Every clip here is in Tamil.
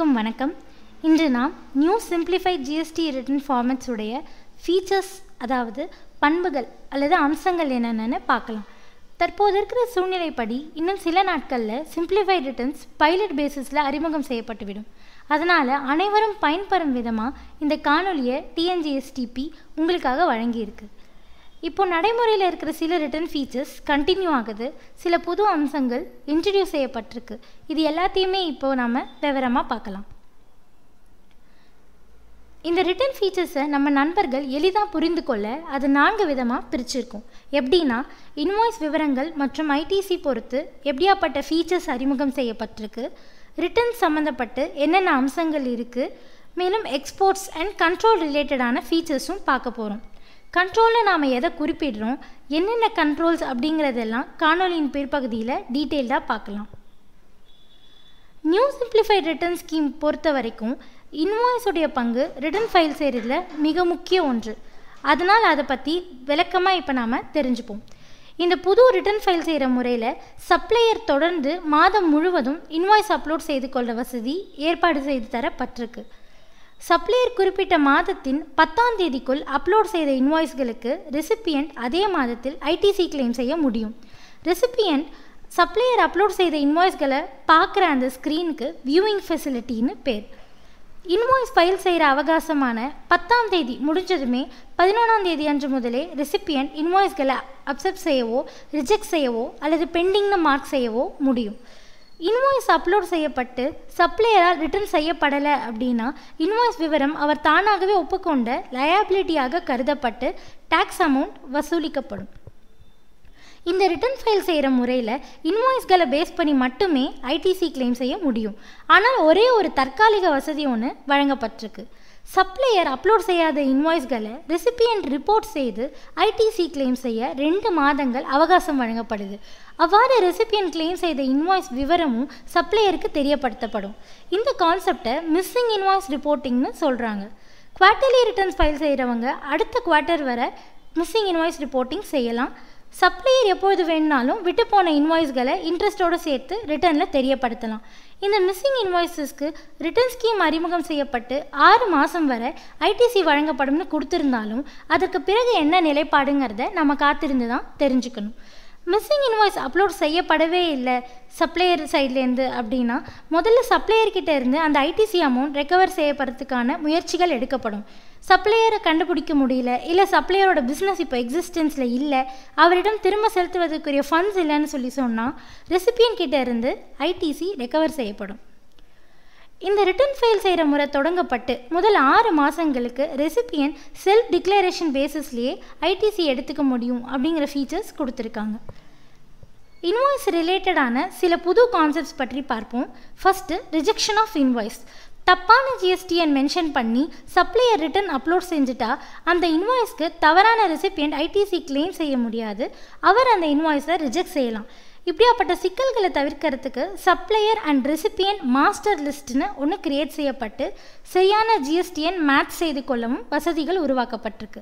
அனைவருக்கும் வணக்கம். இன்று நாம் new simplified GST return formats உடைய ஃபீச்சர்ஸ் அதாவது பண்புகள் அல்லது அம்சங்கள் என்னென்னு பார்க்கலாம். தற்போது இருக்கிற சூழ்நிலைப்படி இன்னும் சில நாட்களில் சிம்பிளிஃபைட் ரிட்டர்ன்ஸ் பைலட் பேசிஸில் அறிமுகம் செய்யப்பட்டுவிடும். அதனால் அனைவரும் பயன்பெறும் விதமாக இந்த காணொலியை டிஎன்ஜிஎஸ்டிபி உங்களுக்காக வழங்கியிருக்கு. இப்போ நடைமுறையில் இருக்கிற சில ரிட்டர்ன் ஃபீச்சர்ஸ் கண்டினியூ ஆகுது. சில புது அம்சங்கள் இன்ட்ரடியூஸ் செய்யப்பட்டிருக்கு. இது எல்லாத்தையுமே இப்போ நாம் விவரமாக பார்க்கலாம். இந்த ரிட்டர்ன் ஃபீச்சர்ஸை நம்ம நண்பர்கள் எளிதாக புரிந்து கொள்ள அது நான்கு விதமாக பிரிச்சிருக்கோம். எப்படின்னா இன்வாய்ஸ் விவரங்கள் மற்றும் ஐடிசி பொறுத்து எப்படியாப்பட்ட ஃபீச்சர்ஸ் அறிமுகம் செய்யப்பட்டிருக்கு ரிட்டர்ன் சம்மந்தப்பட்டு என்னென்ன அம்சங்கள் இருக்குது மேலும் எக்ஸ்போர்ட்ஸ் அண்ட் கண்ட்ரோல் ரிலேட்டடான ஃபீச்சர்ஸும் பார்க்க போகிறோம் கண்ட்ரோலில் நாம் எதை குறிப்பிடுறோம்? என்னென்ன கண்ட்ரோல்ஸ் அப்படிங்கிறதெல்லாம் காணொலியின் பிற்பகுதியில் டீட்டெயில்டாக பார்க்கலாம். நியூ சிம்பிளிஃபைட் ரிட்டர்ன் ஸ்கீம் பொறுத்த வரைக்கும் இன்வாய்ஸுடைய பங்கு ரிட்டர்ன் ஃபைல் செய்கிறதுல மிக முக்கிய ஒன்று. அதனால் அதை பற்றி விளக்கமாக இப்போ நாம் தெரிஞ்சுப்போம். இந்த புது ரிட்டர்ன் ஃபைல் செய்கிற முறையில் சப்ளையர் தொடர்ந்து மாதம் முழுவதும் இன்வாய்ஸ் அப்லோட் செய்து கொள்ள வசதி ஏற்பாடு செய்து தரப்பட்டிருக்கு. சப்ளையர் குறிப்பிட்ட மாதத்தின் பத்தாம் தேதிக்குள் அப்லோட் செய்த இன்வாய்ஸ்களுக்கு ரெசிபியன்ட் அதே மாதத்தில் ஐடிசி கிளைம் செய்ய முடியும். ரெசிபியன்ட் சப்ளையர் அப்லோட் செய்த இன்வாய்ஸ்களை பார்க்குற அந்த ஸ்க்ரீனுக்கு வியூவிங் ஃபெசிலிட்டின்னு பேர். இன்வாய்ஸ் ஃபைல் செய்கிற அவகாசமான பத்தாம் தேதி முடிஞ்சதுமே பதினொன்றாம் தேதி அன்று முதலே ரெசிபியன்ட் இன்வாய்ஸ்களை அப்செப்ட் செய்யவோ ரிஜெக்ட் செய்யவோ அல்லது பெண்டிங்னு மார்க் செய்யவோ முடியும். இன்வாய்ஸ் அப்லோட் செய்யப்பட்டு சப்ளையரால் ரிட்டர்ன் செய்யப்படலை அப்படின்னா இன்வாய்ஸ் விவரம் அவர் தானாகவே ஒப்புக்கொண்ட லயபிலிட்டியாக கருதப்பட்டு டேக்ஸ் அமௌண்ட் வசூலிக்கப்படும். இந்த ரிட்டர்ன் ஃபைல் செய்கிற முறையில் இன்வாய்ஸ்களை பேஸ் பண்ணி மட்டுமே ஐடிசி கிளைம் செய்ய முடியும். ஆனால் ஒரே ஒரு தற்காலிக வசதி ஒன்று வழங்கப்பட்டிருக்கு. சப்ளையர் அப்லோட் செய்யாத இன்வாய்ஸ்களை ரெசிபியன்ட் ரிப்போர்ட் செய்து ஐடிசி கிளைம் செய்ய ரெண்டு மாதங்கள் அவகாசம் வழங்கப்படுது. அவ்வாறு ரெசிபியன்ட் கிளைம் செய்த இன்வாய்ஸ் விவரமும் சப்ளையருக்கு தெரியப்படுத்தப்படும். இந்த கான்செப்டை மிஸ்ஸிங் இன்வாய்ஸ் ரிப்போர்ட்டிங்னு சொல்கிறாங்க குவார்ட்டர்லி ரிட்டர்ன்ஸ் ஃபைல் செய்கிறவங்க அடுத்த குவார்ட்டர் வர மிஸ்ஸிங் இன்வாய்ஸ் ரிப்போர்ட்டிங் செய்யலாம். சப்ளையர் எப்பொழுது வேணுனாலும் விட்டு போன இன்வாய்ஸ்களை இன்ட்ரெஸ்ட்டோடு சேர்த்து ரிட்டர்னில் தெரியப்படுத்தலாம். இந்த மிஸ்ஸிங் இன்வாய்ஸஸ்க்கு ரிட்டர்ன் ஸ்கீம் அறிமுகம் செய்யப்பட்டு ஆறு மாதம் வரை ஐடிசி வழங்கப்படும்னு கொடுத்துருந்தாலும் அதற்கு பிறகு என்ன நிலைப்பாடுங்கிறத நம்ம காத்திருந்து தான் தெரிஞ்சுக்கணும். மிஸ்ஸிங் இன்வாய்ஸ் அப்லோட் செய்யப்படவே இல்லை சப்ளையர் சைட்லேருந்து அப்படின்னா முதல்ல சப்ளையர்கிட்ட இருந்து அந்த ஐடிசி அமௌண்ட் ரெக்கவர் செய்யப்படுறதுக்கான முயற்சிகள் எடுக்கப்படும். சப்ளையரை கண்டுபிடிக்க முடியல இல்லை சப்ளையரோட பிஸ்னஸ் இப்போ எக்ஸிஸ்டன்ஸில் இல்லை அவரிடம் திரும்ப செலுத்துவதற்குரிய ஃபண்ட்ஸ் இல்லைன்னு சொல்லி சொன்னால் ரெசிபியன் கிட்ட இருந்து ஐடிசி ரெக்கவர் செய்யப்படும். இந்த ரிட்டர்ன் ஃபைல் செய்கிற முறை தொடங்கப்பட்டு முதல் ஆறு மாதங்களுக்கு ரெசிபியன் செல்ஃப் டிக்ளரேஷன் பேசிஸ்லேயே ஐடிசி எடுத்துக்க முடியும் அப்படிங்கிற ஃபீச்சர்ஸ் கொடுத்துருக்காங்க. இன்வாய்ஸ் ரிலேட்டடான சில புது கான்செப்ட்ஸ் பற்றி பார்ப்போம். ஃபஸ்ட்டு ரிஜெக்ஷன் ஆஃப் இன்வாய்ஸ் தப்பான ஜிஎஸ்டிஎன் மென்ஷன் பண்ணி சப்ளையர் ரிட்டர்ன் அப்லோட் செஞ்சுட்டா அந்த இன்வாய்ஸ்க்கு தவறான ரெசிபியன்ட் ஐடிசி கிளைம் செய்ய முடியாது. அவர் அந்த இன்வாய்ஸை ரிஜெக்ட் செய்யலாம். இப்படியாப்பட்ட சிக்கல்களை தவிர்க்கிறதுக்கு சப்ளையர் அண்ட் ரெசிபியன் மாஸ்டர் லிஸ்ட்னு ஒன்று கிரியேட் செய்யப்பட்டு சரியான ஜிஎஸ்டிஎன் மேட்ச் செய்து கொள்ளவும் வசதிகள் உருவாக்கப்பட்டிருக்கு.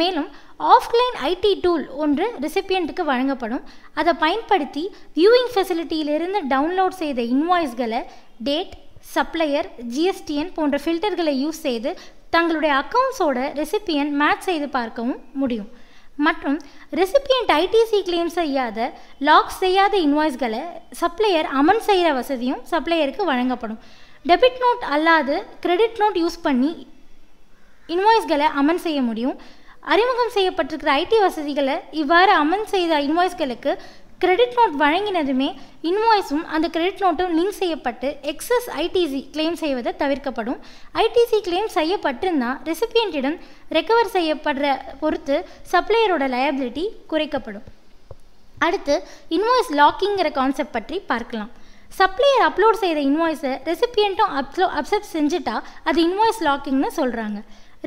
மேலும் ஆஃப்லைன் ஐடி டூல் ஒன்று ரெசிபியண்ட்டுக்கு வழங்கப்படும். அதை பயன்படுத்தி வியூவிங் ஃபெசிலிட்டியிலிருந்து டவுன்லோட் செய்த இன்வாய்ஸ்களை டேட் சப்ளையர் ஜிஎஸ்டிஎன் போன்ற ஃபில்டர்களை யூஸ் செய்து தங்களுடைய அக்கௌண்ட்ஸோட ரெசிபியன் மேட்ச் செய்து பார்க்கவும் முடியும். மற்றும் ரெசிபியன்ட் ஐடிசி கிளைம் செய்யாத லாக் செய்யாத இன்வாய்ஸ்களை சப்ளையர் அமன் செய்கிற வசதியும் சப்ளையருக்கு வழங்கப்படும். டெபிட் நோட் அல்லாது கிரெடிட் நோட் யூஸ் பண்ணி இன்வாய்ஸ்களை அமன் செய்ய முடியும். அறிமுகம் செய்யப்பட்டிருக்கிற ஐடி வசதிகளை இவ்வாறு அமன் செய்த இன்வாய்ஸ்களுக்கு கிரெடிட் நோட் வழங்கினதுமே இன்வாய்ஸும் அந்த கிரெடிட் நோட்டும் லிங்க் செய்யப்பட்டு எக்ஸஸ் ஐடிசி கிளைம் செய்வதை தவிர்க்கப்படும். ஐடிசி கிளைம் செய்யப்பட்டிருந்தால் ரெசிபியன்ட்டிடம் ரெக்கவர் செய்யப்படுற பொறுத்து சப்ளையரோட லயபிலிட்டி குறைக்கப்படும். அடுத்து இன்வாய்ஸ் லாக்கிங்கிற கான்செப்ட் பற்றி பார்க்கலாம். சப்ளையர் அப்லோட் செய்த இன்வாய்ஸை ரெசிபியண்ட்டும் அப்லோ அப்செப்ட் செஞ்சுட்டா அது இன்வாய்ஸ் லாக்கிங்னு சொல்கிறாங்க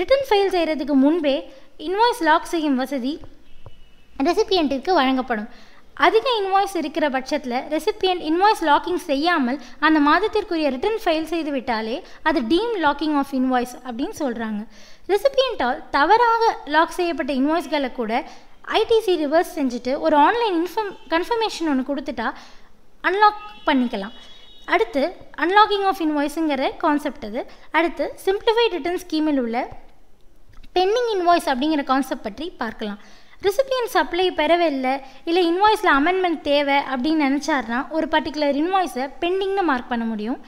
ரிட்டர்ன் ஃபைல் செய்கிறதுக்கு முன்பே இன்வாய்ஸ் லாக் செய்யும் வசதி ரெசிபியண்ட்டிற்கு வழங்கப்படும். அதிக இன்வாய்ஸ் இருக்கிற பட்சத்தில் ரெசிபியன்ட் இன்வாய்ஸ் லாக்கிங் செய்யாமல் அந்த மாதத்திற்குரிய ரிட்டர்ன் ஃபைல் செய்து விட்டாலே அது டீம் லாக்கிங் ஆஃப் இன்வாய்ஸ் அப்படின்னு சொல்கிறாங்க ரெசிபியண்ட்டால் தவறாக லாக் செய்யப்பட்ட இன்வாய்ஸ்களை கூட ஐடிசி ரிவர்ஸ் செஞ்சுட்டு ஒரு ஆன்லைன் இன்ஃபர்ம் கன்ஃபர்மேஷன் ஒன்று கொடுத்துட்டா அன்லாக் பண்ணிக்கலாம். அடுத்து அன்லாகிங் ஆஃப் இன்வாய்ஸுங்கிற கான்செப்ட் அது. அடுத்து சிம்பிளிஃபைட் ரிட்டர்ன் ஸ்கீமில் உள்ள பெண்டிங் இன்வாய்ஸ் அப்படிங்கிற கான்செப்ட் பற்றி பார்க்கலாம். ரிசிபியன் சப்ளை பெறவில்லை. இல்லை இன்வாய்ஸில் அமெண்ட்மெண்ட் தேவை அப்படின்னு நினச்சாருனா ஒரு பர்டிகுலர் இன்வாய்ஸை பெண்டிங்னு மார்க் பண்ண முடியும்.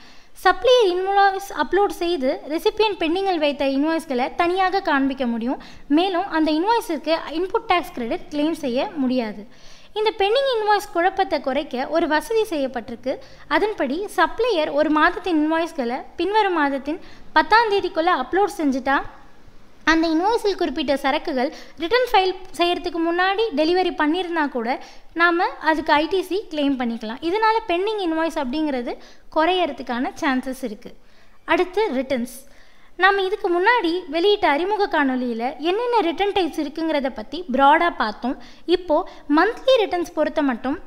சப்ளையர் இன்வாய்ஸ் அப்லோட் செய்து ரெசிபியன் பெண்டிங்கில் வைத்த இன்வாய்ஸ்களை தனியாக காண்பிக்க முடியும். மேலும் அந்த இன்வாய்ஸிற்கு இன்புட் டேக்ஸ் கிரெடிட் கிளைம் செய்ய முடியாது. இந்த பெண்டிங் இன்வாய்ஸ் குழப்பத்தை குறைக்க ஒரு வசதி செய்யப்பட்டிருக்கு. அதன்படி சப்ளையர் ஒரு மாதத்தின் இன்வாய்ஸ்களை பின்வரும் மாதத்தின் பத்தாம் தேதிக்குள்ளே அப்லோட் செஞ்சுட்டா அந்த இன்வாய்ஸில் குறிப்பிட்ட சரக்குகள் ரிட்டர்ன் ஃபைல் செய்கிறதுக்கு முன்னாடி டெலிவரி பண்ணியிருந்தா கூட நாம் அதுக்கு ஐடிசி கிளைம் பண்ணிக்கலாம். இதனால் பெண்டிங் இன்வாய்ஸ் அப்படிங்கிறது குறையறதுக்கான சான்சஸ் இருக்குது அடுத்து ரிட்டர்ன்ஸ் நாம் இதுக்கு முன்னாடி வெளியிட்ட அறிமுக காணொலியில் என்னென்ன ரிட்டர்ன் டைப்ஸ் இருக்குங்கிறத பற்றி ப்ராடாக பார்த்தோம். இப்போது மந்த்லி ரிட்டர்ன்ஸ் பொறுத்த மட்டும்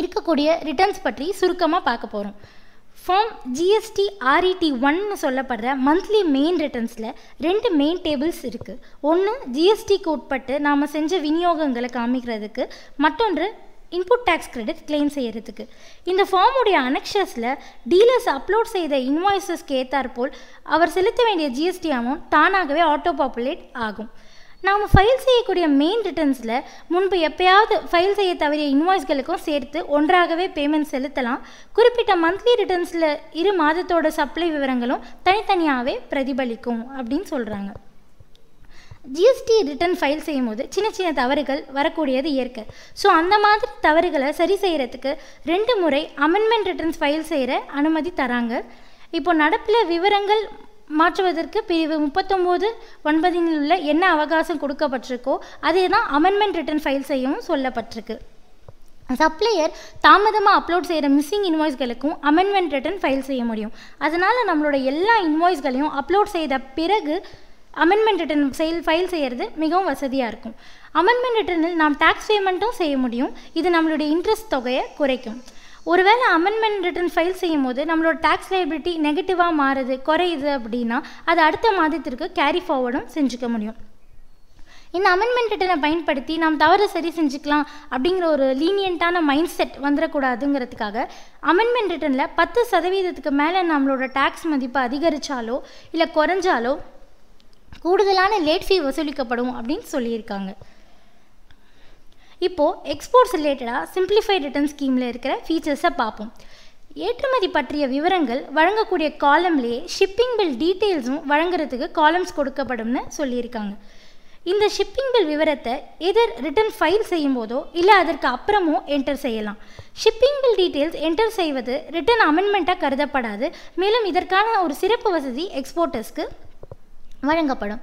இருக்கக்கூடிய ரிட்டர்ன்ஸ் பற்றி சுருக்கமாக பார்க்க போகிறோம் ஃபார்ம் ஜிஎஸ்டி ஆர்இடி ஒன்னு சொல்லப்படுற மந்த்லி மெயின் ரிட்டர்ன்ஸில் ரெண்டு மெயின் டேபிள்ஸ் இருக்குது ஒன்று ஜிஎஸ்டிக்கு உட்பட்டு நாம் செஞ்ச விநியோகங்களை காமிக்கிறதுக்கு மற்றொன்று இன்புட் டேக்ஸ் கிரெடிட் கிளைம் செய்கிறதுக்கு இந்த ஃபார்முடைய அனெக்ஷஸில் டீலர்ஸ் அப்லோட் செய்த இன்வாய்ஸஸ்க்கு ஏற்றாற்போல் அவர் செலுத்த வேண்டிய ஜிஎஸ்டி அமௌண்ட் தானாகவே ஆட்டோ பாப்புலேட் ஆகும். நாம் ஃபைல் செய்யக்கூடிய மெயின் ரிட்டர்ன்ஸில் முன்பு எப்பயாவது ஃபைல் செய்ய தவறிய இன்வாய்ஸ்களுக்கும் சேர்த்து ஒன்றாகவே பேமெண்ட் செலுத்தலாம். குறிப்பிட்ட மந்த்லி ரிட்டர்ன்ஸில் இரு மாதத்தோட சப்ளை விவரங்களும் தனித்தனியாகவே பிரதிபலிக்கும் அப்படின்னு சொல்கிறாங்க ஜிஎஸ்டி ரிட்டர்ன் ஃபைல் செய்யும் போது சின்ன சின்ன தவறுகள் வரக்கூடியது இயற்கை. ஸோ அந்த மாதிரி தவறுகளை சரி செய்கிறதுக்கு ரெண்டு முறை அமெண்ட்மெண்ட் ரிட்டர்ன்ஸ் ஃபைல் செய்கிற அனுமதி தராங்க. இப்போ நடப்பில் விவரங்கள் மாற்றுவதற்கு பிரிவு முப்பத்தொம்போது ஒன்பதில் உள்ள என்ன அவகாசம் கொடுக்கப்பட்டிருக்கோ அதே தான் அமெண்ட்மெண்ட் ரிட்டர்ன் ஃபைல் செய்யவும் சொல்லப்பட்டிருக்கு. சப்ளையர் தாமதமாக அப்லோட் செய்கிற மிஸ்ஸிங் இன்வாய்ஸ்களுக்கும் அமெண்ட்மெண்ட் ரிட்டர்ன் ஃபைல் செய்ய முடியும். அதனால் நம்மளோட எல்லா இன்வாய்ஸ்களையும் அப்லோட் செய்த பிறகு அமெண்ட்மெண்ட் ரிட்டர்ன் செயல் ஃபைல் செய்கிறது மிகவும் வசதியாக இருக்கும். அமெண்ட்மெண்ட் ரிட்டர்னில் நாம் டேக்ஸ் பேமெண்ட்டும் செய்ய முடியும். இது நம்மளுடைய இன்ட்ரெஸ்ட் தொகையை குறைக்கும். ஒருவேளை அமெண்ட்மெண்ட் ரிட்டர்ன் ஃபைல் செய்யும் போது நம்மளோட டேக்ஸ் லைபிலிட்டி நெகட்டிவாக மாறுது குறையுது அப்படின்னா அது அடுத்த மாதத்திற்கு கேரி ஃபார்வர்டும் செஞ்சுக்க முடியும். இந்த அமெண்ட்மெண்ட் ரிட்டனை பயன்படுத்தி நாம் தவறு சரி செஞ்சுக்கலாம் அப்படிங்கிற ஒரு லீனியண்ட்டான மைண்ட் செட் வந்துடக்கூடாதுங்கிறதுக்காக அமெண்ட்மெண்ட் ரிட்டனில் பத்து சதவீதத்துக்கு மேலே நம்மளோட டேக்ஸ் மதிப்பு அதிகரித்தாலோ இல்லை குறைஞ்சாலோ கூடுதலான லேட் ஃபீ வசூலிக்கப்படும் அப்படின்னு சொல்லியிருக்காங்க. இப்போது எக்ஸ்போர்ட்ஸ் ரிலேட்டடாக சிம்பிளிஃபைட் ரிட்டர்ன் ஸ்கீமில் இருக்கிற ஃபீச்சர்ஸை பார்ப்போம். ஏற்றுமதி பற்றிய விவரங்கள் வழங்கக்கூடிய காலம்லேயே ஷிப்பிங் பில் டீட்டெயில்ஸும் வழங்குறதுக்கு காலம்ஸ் கொடுக்கப்படும்னு சொல்லியிருக்காங்க. இந்த ஷிப்பிங் பில் விவரத்தை எதர் ரிட்டர்ன் ஃபைல் செய்யும் போதோ இல்லை அதற்கு அப்புறமோ என்டர் செய்யலாம். ஷிப்பிங் பில் டீட்டெயில்ஸ் என்டர் செய்வது ரிட்டர்ன் அமெண்ட்மெண்ட்டாக கருதப்படாது. மேலும் இதற்கான ஒரு சிறப்பு வசதி எக்ஸ்போர்ட்டர்ஸ்க்கு வழங்கப்படும்.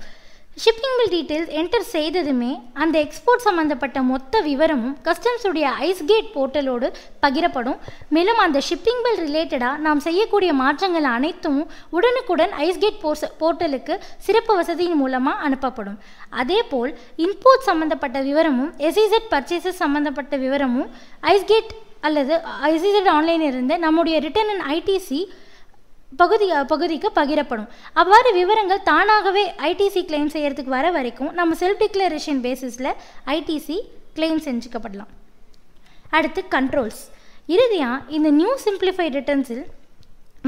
ஷிப்பிங் பில் டீட்டெயில்ஸ் என்டர் செய்ததுமே அந்த எக்ஸ்போர்ட் சம்மந்தப்பட்ட மொத்த விவரமும் கஸ்டம்ஸுடைய ஐஸ் ஐஸ்கேட் போர்ட்டலோடு பகிரப்படும். மேலும் அந்த ஷிப்பிங் பில் ரிலேட்டடாக நாம் செய்யக்கூடிய மாற்றங்கள் அனைத்தும் உடனுக்குடன் ஐஸ்கேட் போர்ஸ் போர்ட்டலுக்கு சிறப்பு வசதியின் மூலமாக அனுப்பப்படும். அதேபோல் இன்போர்ட் சம்மந்தப்பட்ட விவரமும் எஸ்இசெட் பர்ச்சேசஸ் சம்மந்தப்பட்ட விவரமும் ஐஸ்கேட் அல்லது ஐசிசெட் ஆன்லைனில் இருந்து நம்முடைய ரிட்டர்ன் அண்ட் ஐடிசி பகுதி பகுதிக்கு பகிரப்படும். அவ்வாறு விவரங்கள் தானாகவே ஐடிசி கிளைம் செய்கிறதுக்கு வர வரைக்கும் நம்ம செல்ஃப் டிக்ளரேஷன் பேசிஸில் ஐடிசி கிளைம் செஞ்சுக்கப்படலாம். அடுத்து கண்ட்ரோல்ஸ் இறுதியாக இந்த நியூ சிம்பிளிஃபைட் ரிட்டர்ன்ஸில்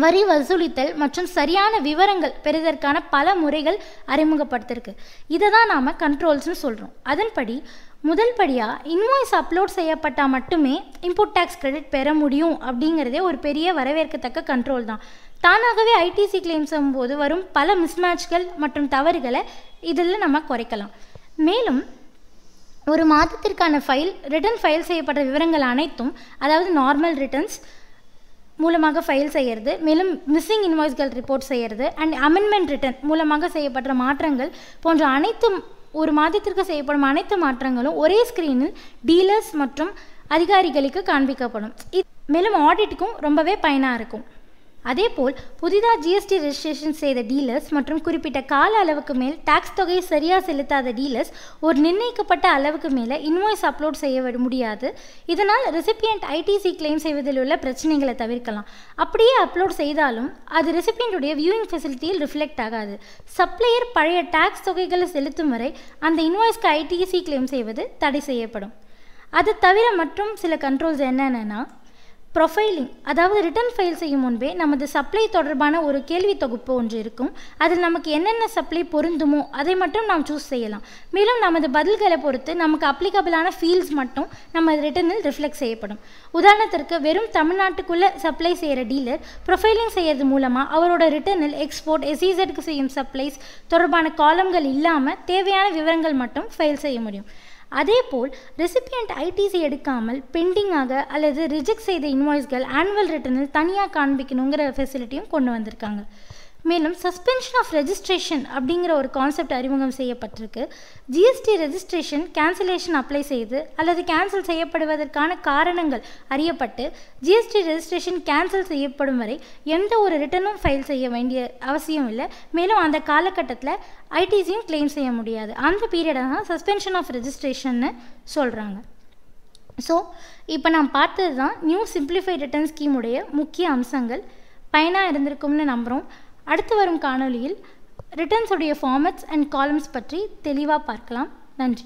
வரி வசூலித்தல் மற்றும் சரியான விவரங்கள் பெறுவதற்கான பல முறைகள் அறிமுகப்படுத்திருக்கு. இதை தான் நாம் கண்ட்ரோல்ஸ்னு சொல்கிறோம் அதன்படி முதல் படியாக இன்வாய்ஸ் அப்லோட் செய்யப்பட்டால் மட்டுமே இம்போர்ட் டேக்ஸ் கிரெடிட் பெற முடியும் அப்படிங்கிறதே ஒரு பெரிய வரவேற்கத்தக்க கண்ட்ரோல் தான். தானாகவே ஐடிசி கிளைம்ஸ் போது வரும் பல மிஸ்மேட்ச்கள் மற்றும் தவறுகளை இதில் நம்ம குறைக்கலாம். மேலும் ஒரு மாதத்திற்கான ஃபைல் ரிட்டர்ன் ஃபைல் செய்யப்பட்ட விவரங்கள் அனைத்தும் அதாவது நார்மல் ரிட்டர்ன்ஸ் மூலமாக ஃபைல் செய்கிறது மேலும் மிஸ்ஸிங் இன்வாய்ஸ்கள் ரிப்போர்ட் செய்கிறது அண்ட் அமெண்ட்மெண்ட் ரிட்டர்ன் மூலமாக செய்யப்பட்ட மாற்றங்கள் போன்ற அனைத்து ஒரு மாதத்திற்கு செய்யப்படும் அனைத்து மாற்றங்களும் ஒரே ஸ்க்ரீனில் டீலர்ஸ் மற்றும் அதிகாரிகளுக்கு காண்பிக்கப்படும். இது மேலும் ஆடிட்டுக்கும் ரொம்பவே பயனாக இருக்கும். அதேபோல் புதிதாக ஜிஎஸ்டி ரெஜிஸ்ட்ரேஷன் செய்த டீலர்ஸ் மற்றும் குறிப்பிட்ட கால அளவுக்கு மேல் டாக்ஸ் தொகையை சரியாக செலுத்தாத டீலர்ஸ் ஒரு நிர்ணயிக்கப்பட்ட அளவுக்கு மேலே இன்வாய்ஸ் அப்லோட் செய்ய முடியாது. இதனால் ரெசிபியன்ட் ஐடிசி கிளைம் செய்வதில் உள்ள பிரச்சனைகளை தவிர்க்கலாம். அப்படியே அப்லோட் செய்தாலும் அது ரெசிபியண்ட்டுடைய வியூவிங் ஃபெசிலிட்டியில் ரிஃப்ளெக்ட் ஆகாது. சப்ளையர் பழைய டாக்ஸ் தொகைகளை செலுத்தும் வரை அந்த இன்வாய்ஸ்க்கு ஐடிசி கிளைம் செய்வது தடை செய்யப்படும். அது தவிர மற்றும் சில கண்ட்ரோல்ஸ் என்னென்னா ப்ரொஃபைலிங் அதாவது ரிட்டர்ன் ஃபைல் செய்யும் முன்பே நமது சப்ளை தொடர்பான ஒரு கேள்வி தொகுப்பு ஒன்று இருக்கும். அதில் நமக்கு என்னென்ன சப்ளை பொருந்துமோ அதை மட்டும் நாம் சூஸ் செய்யலாம். மேலும் நமது பதில்களை பொறுத்து நமக்கு அப்ளிகபிளான ஃபீல்ட்ஸ் மட்டும் நம்ம ரிட்டர்னில் ரிஃப்ளெக்ட் செய்யப்படும். உதாரணத்திற்கு வெறும் தமிழ்நாட்டுக்குள்ளே சப்ளை செய்கிற டீலர் ப்ரொஃபைலிங் செய்கிறது மூலமாக அவரோட ரிட்டர்னில் எக்ஸ்போர்ட் எஸ்இசெட்க்கு செய்யும் சப்ளைஸ் தொடர்பான காலம்கள் இல்லாமல் தேவையான விவரங்கள் மட்டும் ஃபைல் செய்ய முடியும். அதேபோல் ரெசிபியன்ட் ஐடிசி எடுக்காமல் பெண்டிங்காக அல்லது ரிஜெக்ட் செய்த இன்வாய்ஸ்கள் ஆனுவல் ரிட்டர்னில் தனியாக காண்பிக்கணுங்கிற ஃபெசிலிட்டியும் கொண்டு வந்திருக்காங்க. மேலும் சஸ்பென்ஷன் ஆஃப் ரெஜிஸ்ட்ரேஷன் அப்படிங்கிற ஒரு கான்செப்ட் அறிமுகம் செய்யப்பட்டிருக்கு. ஜிஎஸ்டி ரெஜிஸ்ட்ரேஷன் கேன்சலேஷன் அப்ளை செய்து அல்லது கேன்சல் செய்யப்படுவதற்கான காரணங்கள் அறியப்பட்டு ஜிஎஸ்டி ரெஜிஸ்ட்ரேஷன் கேன்சல் செய்யப்படும் வரை எந்த ஒரு ரிட்டர்னும் ஃபைல் செய்ய வேண்டிய அவசியம் இல்லை. மேலும் அந்த காலகட்டத்தில் ஐடிசியும் கிளைம் செய்ய முடியாது. அந்த பீரியடை தான் சஸ்பென்ஷன் ஆஃப் ரெஜிஸ்ட்ரேஷன்னு சொல்கிறாங்க ஸோ இப்போ நான் பார்த்தது தான் நியூ சிம்பிளிஃபைட் ரிட்டர்ன் ஸ்கீமுடைய முக்கிய அம்சங்கள். பயனாக இருந்திருக்கும்னு நம்புகிறோம் அடுத்து வரும் காணொளியில் ரிட்டர்ன்ஸுடைய ஃபார்மட்ஸ் அண்ட் காலம்ஸ் பற்றி தெளிவாக பார்க்கலாம். நன்றி.